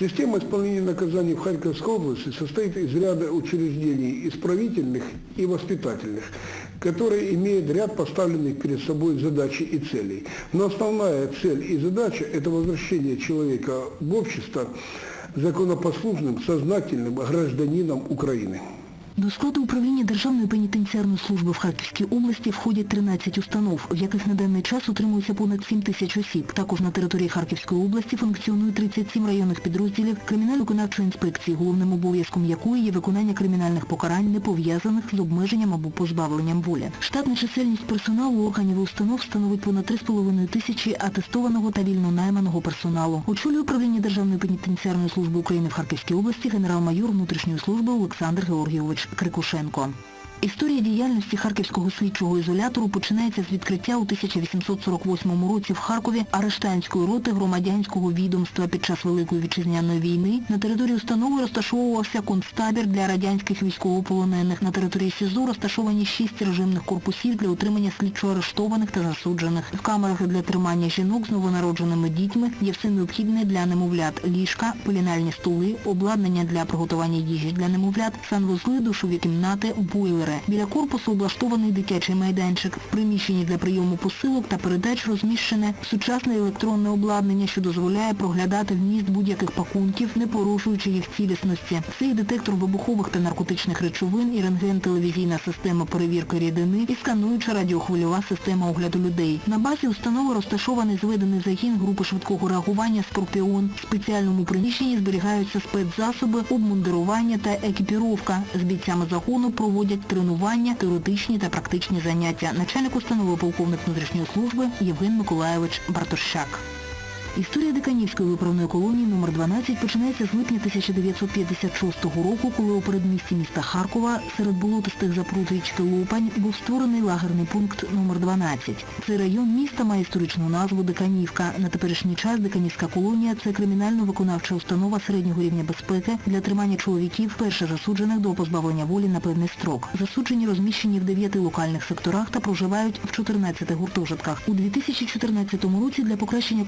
Система исполнения наказаний в Харьковской области состоит из ряда учреждений исправительных и воспитательных, которые имеют ряд поставленных перед собой задач и целей. Но основная цель и задача – это возвращение человека в общество законопослушным, сознательным гражданином Украины. До складу управління Державної пенітенціарної служби в Харківській області входять 13 установ, в яких на даний час утримується понад 7 тисяч осіб. Також на території Харківської області функціонує 37 районних підрозділів кримінально-виконавчої інспекції, головним обов'язком якої є виконання кримінальних покарань, не пов'язаних з обмеженням або позбавленням волі. Штатна чисельність персоналу органів і установ становить понад 3,5 тисячі атестованого та вільно найманого персоналу. Очолює управління Державної пенітенціарної служби України в Харківській області генерал-майор внутрішньої служби Олександр Георгійович Крикушенко. Історія діяльності Харківського слідчого ізолятору починається з відкриття у 1848 році в Харкові арештанської роти громадянського відомства під час Великої вітчизняної війни. На території установи розташовувався концтабір для радянських військовополонених. На території СІЗО розташовані шість режимних корпусів для утримання слідчо арештованих та засуджених. В камерах для тримання жінок з новонародженими дітьми є все необхідне для немовлят. Ліжка, пелінальні столи, обладнання для приготування їжі для немовлят, санвузли, душові кімнати, бойлери. Біля корпусу облаштований дитячий майданчик. В приміщенні для прийому посилок та передач розміщене сучасне електронне обладнання, що дозволяє проглядати вміст будь-яких пакунків, не порушуючи їх цілісності. Це і детектор вибухових та наркотичних речовин, і рентген-телевізійна система перевірки рідини, і скануюча радіохвильова система огляду людей. На базі установи розташований зведений загін групи швидкого реагування «Скорпіон». В спеціальному приміщенні зберігаються спецзасоби, обмундирування та екіпіровка. З бійцями загону проводять тренування, теоретичні та практичні заняття. Начальник установи полковник внутрішньої служби Євген Миколаєвич Бартощак. Історія Диканівської виправної колонії номер 12 починається з липня 1956 року, коли у передмісті міста Харкова серед болотистих запрут річки Лопань був створений лагерний пункт номер 12. Цей район міста має історичну назву Диканівка. На теперішній час Диканівська колонія – це кримінально-виконавча установа середнього рівня безпеки для тримання чоловіків, перше засуджених до позбавлення волі на певний строк. Засуджені розміщені в 9 локальних секторах та проживають в 14 гуртожитках. У 2014 році для покращення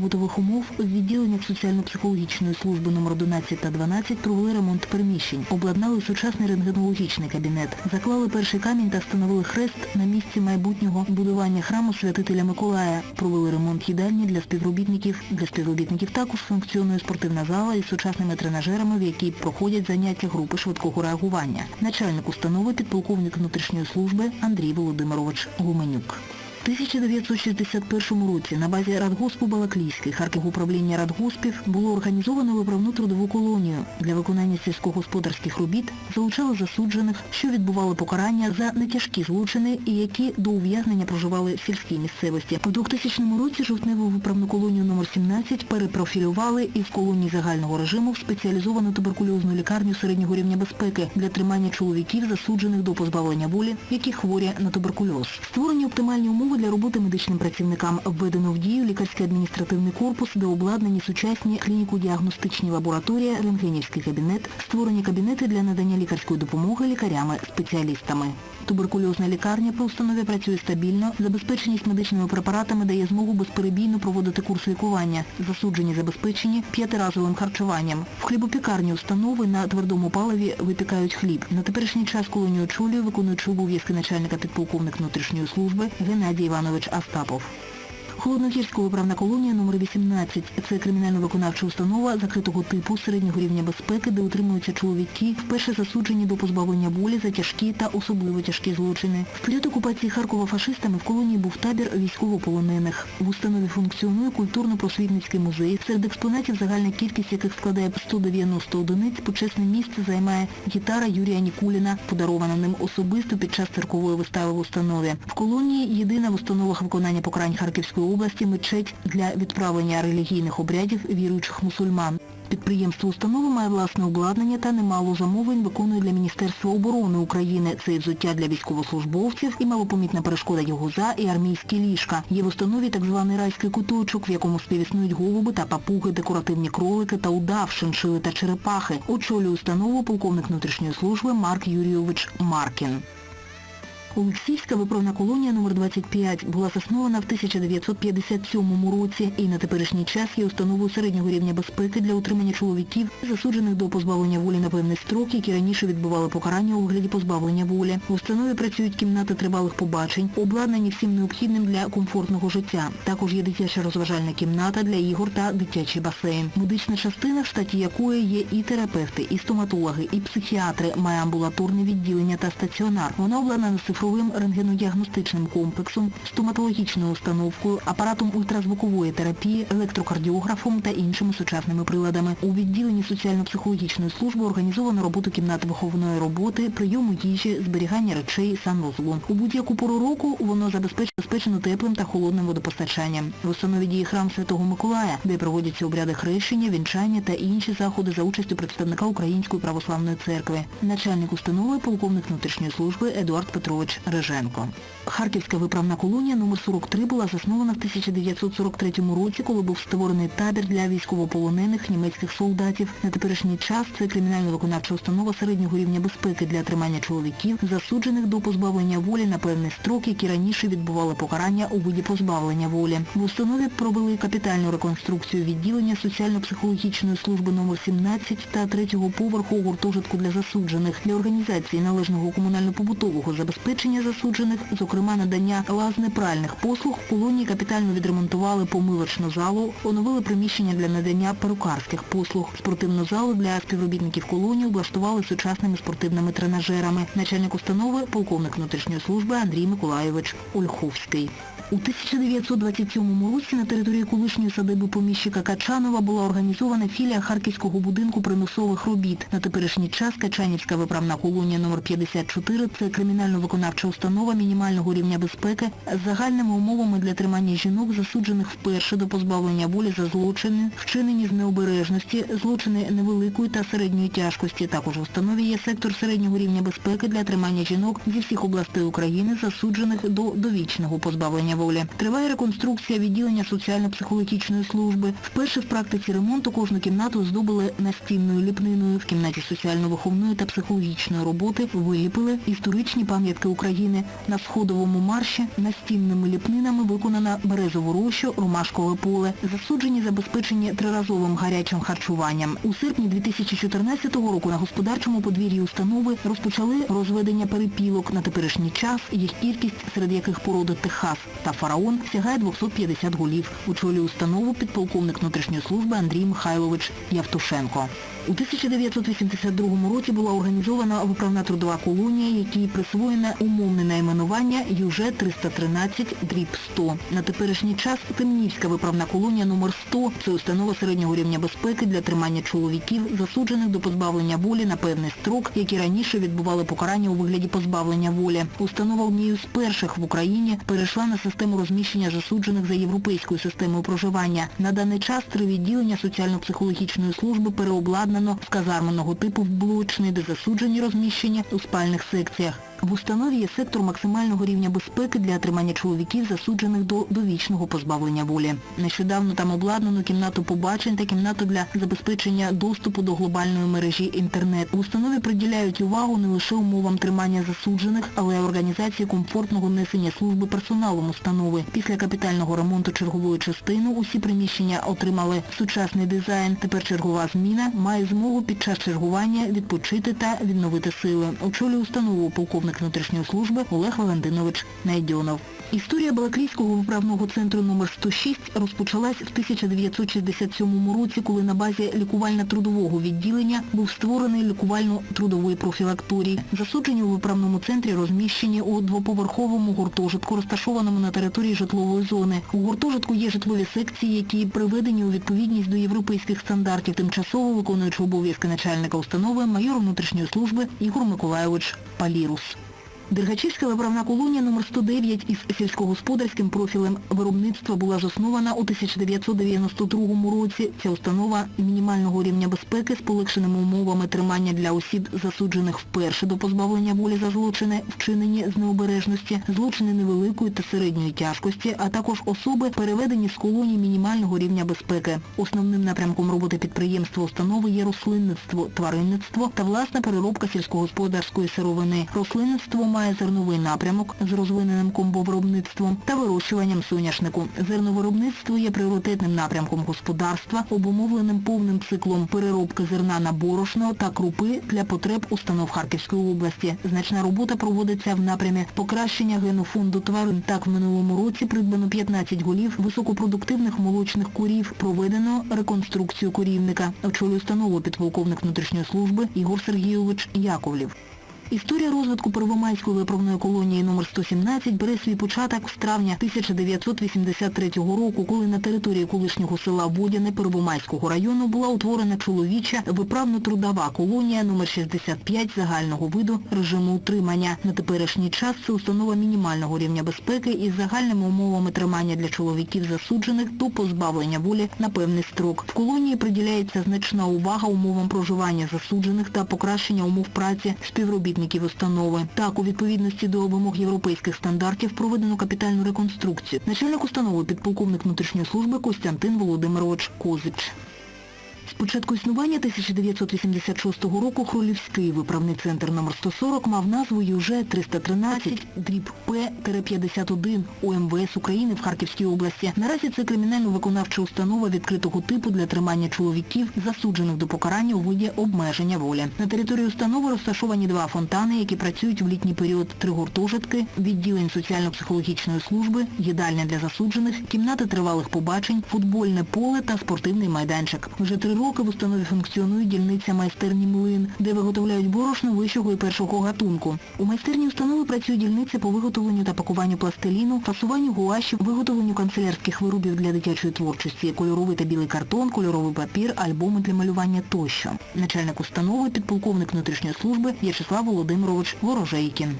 комунально-побутових умов в відділеннях соціально-психологічної служби номер 11 та 12 провели ремонт приміщень, обладнали сучасний рентгенологічний кабінет, заклали перший камінь та встановили хрест на місці майбутнього будування храму святителя Миколая, провели ремонт їдальні для співробітників. Для співробітників також функціонує спортивна зала із сучасними тренажерами, в якій проходять заняття групи швидкого реагування. Начальник установи підполковник внутрішньої служби Андрій Володимирович Гуменюк. В 1961 році на базі Радгоспу Балаклійський Харків управління Радгоспів було організовано виправну трудову колонію. Для виконання сільськогосподарських робіт залучали засуджених, що відбували покарання за нетяжкі злочини і які до ув'язнення проживали в сільській місцевості. У 2000 році жовтневу виправну колонію номер 17 перепрофілювали із колонії загального режиму в спеціалізовану туберкульозну лікарню середнього рівня безпеки для тримання чоловіків, засуджених до позбавлення волі, які хворі на туберкульоз. Створені оптимальні умови для роботи медичним працівникам. Введено в дію лікарський адміністративний корпус, де обладнані сучасні клініко-діагностичні лабораторії, рентгенівський кабінет, створені кабінети для надання лікарської допомоги лікарями-спеціалістами. Туберкульозна лікарня по установі працює стабільно, забезпеченість медичними препаратами дає змогу безперебійно проводити курс лікування. Засуджені забезпечені п'ятиразовим харчуванням. Хлібопікарні установи на твердому паливі випікають хліб. На теперішній час колонію очолює, виконуючи обов'язки начальника підполковник внутрішньої служби Геннадій Іванович Остапов. Холодногірська виправна колонія номер 18 Це кримінально-виконавча установа закритого типу середнього рівня безпеки, де утримуються чоловіки, вперше засуджені до позбавлення волі за тяжкі та особливо тяжкі злочини. В період окупації Харкова фашистами в колонії був табір військовополонених. В установі функціонує культурно-просвітницький музей. Серед експонатів загальна кількість яких складає 190 одиниць, почесне місце займає гітара Юрія Нікуліна, подарована ним особисто під час циркової вистави в установі. В колонії єдина в установах виконання покарань Харківської області мечеть для відправлення релігійних обрядів віруючих мусульман. Підприємство установи має власне обладнання та немало замовлень виконує для Міністерства оборони України. Це і взуття для військовослужбовців, і малопомітна перешкода його за, і армійські ліжка. Є в установі так званий райський куточок, в якому співіснують голуби та папуги, декоративні кролики та удав, шиншили та черепахи. Очолює установу полковник внутрішньої служби Марк Юрійович Маркін. Олексіївська виправна колонія номер 25 була заснована в 1957 році і на теперішній час є установою середнього рівня безпеки для утримання чоловіків, засуджених до позбавлення волі на певний строк, які раніше відбували покарання у вигляді позбавлення волі. В установі працюють кімнати тривалих побачень, обладнані всім необхідним для комфортного життя. Також є дитяча розважальна кімната для ігор та дитячий басейн. Медична частина, в штаті якої є і терапевти, і стоматологи, і психіатри, має амбулаторне відділення та стаціонар. Вона обладнана цифровим рентгенодіагностичним комплексом, стоматологічною установкою, апаратом ультразвукової терапії, електрокардіографом та іншими сучасними приладами. У відділенні соціально-психологічної служби організовано роботу кімнат виховної роботи, прийому їжі, зберігання речей, санвузлу. У будь-яку пору року воно забезпечено теплим та холодним водопостачанням. В установі діє храм Святого Миколая, де проводяться обряди хрещення, вінчання та інші заходи за участю представника Української православної церкви. Начальник установи полковник внутрішньої служби Едуард Петрович Реженко. Харківська виправна колонія номер 43 була заснована в 1943 році, коли був створений табір для військовополонених німецьких солдатів. На теперішній час це кримінально-виконавча установа середнього рівня безпеки для тримання чоловіків, засуджених до позбавлення волі на певний строк, які раніше відбували покарання у виді позбавлення волі. В установі провели капітальну реконструкцію відділення соціально-психологічної служби номер 17 та третього поверху гуртожитку для засуджених для організації належного комунально-побутового забезпечення засуджених, зокрема надання лазнепральних послуг, в колонії капітально відремонтували помивочну залу, оновили приміщення для надання перукарських послуг. Спортивну залу для співробітників колонії облаштували сучасними спортивними тренажерами. Начальник установи, полковник внутрішньої служби Андрій Миколайович Ольховський. У 1927 році на території колишньої садиби поміщика Качанова була організована філія Харківського будинку примусових робіт. На теперішній час Качанівська виправна колонія номер 54 – це кримінально-виконавча установа мінімального рівня безпеки з загальними умовами для тримання жінок, засуджених вперше до позбавлення волі за злочини, вчинені з необережності, злочини невеликої та середньої тяжкості. Також в установі є сектор середнього рівня безпеки для тримання жінок зі всіх областей України, засуджених до довічного позбавлення волі. Триває реконструкція відділення соціально-психологічної служби. Вперше в практиці ремонту кожну кімнату здобили настінною ліпниною. В кімнаті соціально-виховної та психологічної роботи виліпили історичні пам'ятки України. На сходовому марші настінними ліпнинами виконана березову рощу, ромашкове поле. Засуджені забезпечені триразовим гарячим харчуванням. У серпні 2014 року на господарчому подвір'ї установи розпочали розведення перепілок. На теперішній час їх кількість, серед яких породи Техас та Фараон, сягає 250 голів. Очолює установу підполковник внутрішньої служби Андрій Михайлович Явтушенко. У 1982 році була організована виправна трудова колонія, якій присвоєне умовне найменування ЮЖ 313 дріб 100. На теперішній час Темнівська виправна колонія номер 100 це установа середнього рівня безпеки для тримання чоловіків, засуджених до позбавлення волі на певний строк, які раніше відбували покарання у вигляді позбавлення волі. Установа однією з перших в Україні перейшла на систему розміщення засуджених за європейською системою проживання. На даний час три відділення соціально-психологічної служби переобладнано з казарменного типу в блочний, де засуджені розміщені у спальних секціях. В установі є сектор максимального рівня безпеки для отримання чоловіків, засуджених до довічного позбавлення волі. Нещодавно там обладнано кімнату побачень та кімнату для забезпечення доступу до глобальної мережі інтернет. В установі приділяють увагу не лише умовам тримання засуджених, але й організації комфортного несення служби персоналом установи. Після капітального ремонту чергової частини усі приміщення отримали сучасний дизайн. Тепер чергова зміна має змогу під час чергування відпочити та відновити сили. Очолює установу полковник внутрішньої служби Олег Валентинович Найдьонов. Історія Балаклійського виправного центру номер 106 розпочалась в 1967 році, коли на базі лікувально-трудового відділення був створений лікувально-трудовий профілакторій. Засуджені у виправному центрі розміщені у двоповерховому гуртожитку, розташованому на території житлової зони. У гуртожитку є житлові секції, які приведені у відповідність до європейських стандартів, тимчасово виконуючи обов'язки начальника установи майор внутрішньої служби Ігор Миколайович Палірус. Дергачівська виправна колонія номер 109 із сільськогосподарським профілем виробництва була заснована у 1992 році. Ця установа мінімального рівня безпеки з полегшеними умовами тримання для осіб, засуджених вперше до позбавлення волі за злочини, вчинені з необережності, злочини невеликої та середньої тяжкості, а також особи, переведені з колоній мінімального рівня безпеки. Основним напрямком роботи підприємства установи є рослинництво, тваринництво та власна переробка сільськогосподарської сировини. Рослинництво має зерновий напрямок з розвиненим комбовиробництвом та вирощуванням соняшнику. Зерновиробництво є пріоритетним напрямком господарства, обумовленим повним циклом переробки зерна на борошно та крупи для потреб установ Харківської області. Значна робота проводиться в напрямі покращення генофонду тварин. Так, в минулому році придбано 15 голів високопродуктивних молочних курів. Проведено реконструкцію корівника. Очолює установу підполковник внутрішньої служби Ігор Сергійович Яковлів. Історія розвитку Первомайської виправної колонії номер 117 бере свій початок з травня 1983 року, коли на території колишнього села Водяне Первомайського району була утворена чоловіча виправно-трудова колонія номер 65 загального виду режиму утримання. На теперішній час це установа мінімального рівня безпеки із загальними умовами тримання для чоловіків засуджених до позбавлення волі на певний строк. В колонії приділяється значна увага умовам проживання засуджених та покращення умов праці співробітників установи. Так, у відповідності до вимог європейських стандартів проведено капітальну реконструкцію. Начальник установи підполковник внутрішньої служби Костянтин Володимирович Козич. З початку існування 1986 року Хролівський виправний центр номер 140 мав назву ЮЖ 313 дріб П-51 УМВС України в Харківській області. Наразі це кримінально-виконавча установа відкритого типу для тримання чоловіків, засуджених до покарання у виді обмеження волі. На території установи розташовані два фонтани, які працюють в літній період, три гуртожитки, відділень соціально-психологічної служби, їдальня для засуджених, кімнати тривалих побачень, футбольне поле та спортивний майданчик. Вже три роки в установі функціонує дільниця майстерні млин, де виготовляють борошно вищого і першого гатунку. У майстерні установи працює дільниця по виготовленню та пакуванню пластиліну, фасуванню гуашів, виготовленню канцелярських виробів для дитячої творчості, кольоровий та білий картон, кольоровий папір, альбоми для малювання тощо. Начальник установи, підполковник внутрішньої служби В'ячеслав Володимирович Ворожейкін.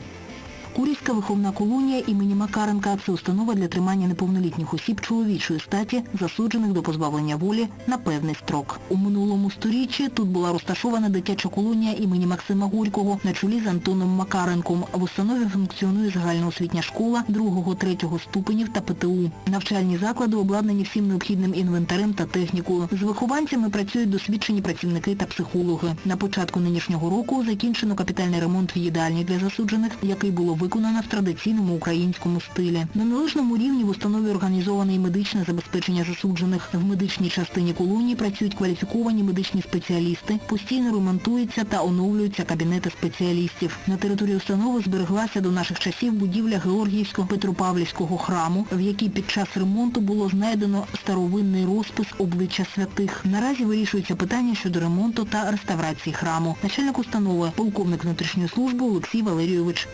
Курівська виховна колонія імені Макаренка – це установа для тримання неповнолітніх осіб чоловічої статі, засуджених до позбавлення волі на певний строк. У минулому сторіччі тут була розташована дитяча колонія імені Максима Горького на чолі з Антоном Макаренком. В установі функціонує загальноосвітня школа 2-3 ступенів та ПТУ. Навчальні заклади обладнані всім необхідним інвентарем та технікою. З вихованцями працюють досвідчені працівники та психологи. На початку нинішнього року закінчено капітальний ремонт в їдальні для засуджених, який було виконано в традиційному українському стилі. На належному рівні в установі організоване і медичне забезпечення засуджених. В медичній частині колонії працюють кваліфіковані медичні спеціалісти, постійно ремонтуються та оновлюються кабінети спеціалістів. На території установи збереглася до наших часів будівля Георгіївського Петропавлівського храму, в якій під час ремонту було знайдено старовинний розпис обличчя святих. Наразі вирішується питання щодо ремонту та реставрації храму. Начальник установи, полковник внутрішньої служби Олексій Валерійович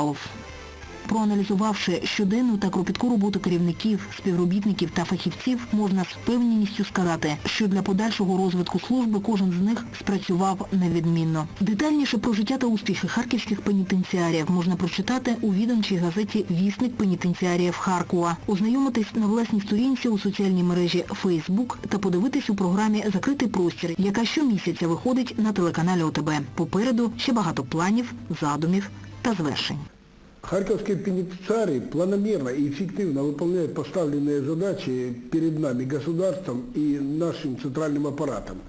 Шаповалов. Проаналізувавши щоденну та кропітку роботу керівників, співробітників та фахівців, можна з впевненістю сказати, що для подальшого розвитку служби кожен з них спрацював невідмінно. Детальніше про життя та успіхи харківських пенітенціарів можна прочитати у відомчій газеті «Вісник пенітенціаріїв Харкова», ознайомитись на власній сторінці у соціальній мережі Facebook та подивитись у програмі «Закритий простір», яка щомісяця виходить на телеканалі ОТБ. Попереду ще багато планів, задумів та звершень. Харьковский пенитенциарий планомерно и эффективно выполняет поставленные задачи перед нами, государством и нашим центральным аппаратом.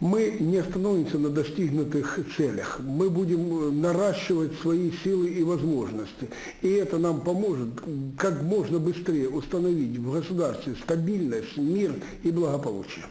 Мы не остановимся на достигнутых целях. Мы будем наращивать свои силы и возможности. И это нам поможет как можно быстрее установить в государстве стабильность, мир и благополучие.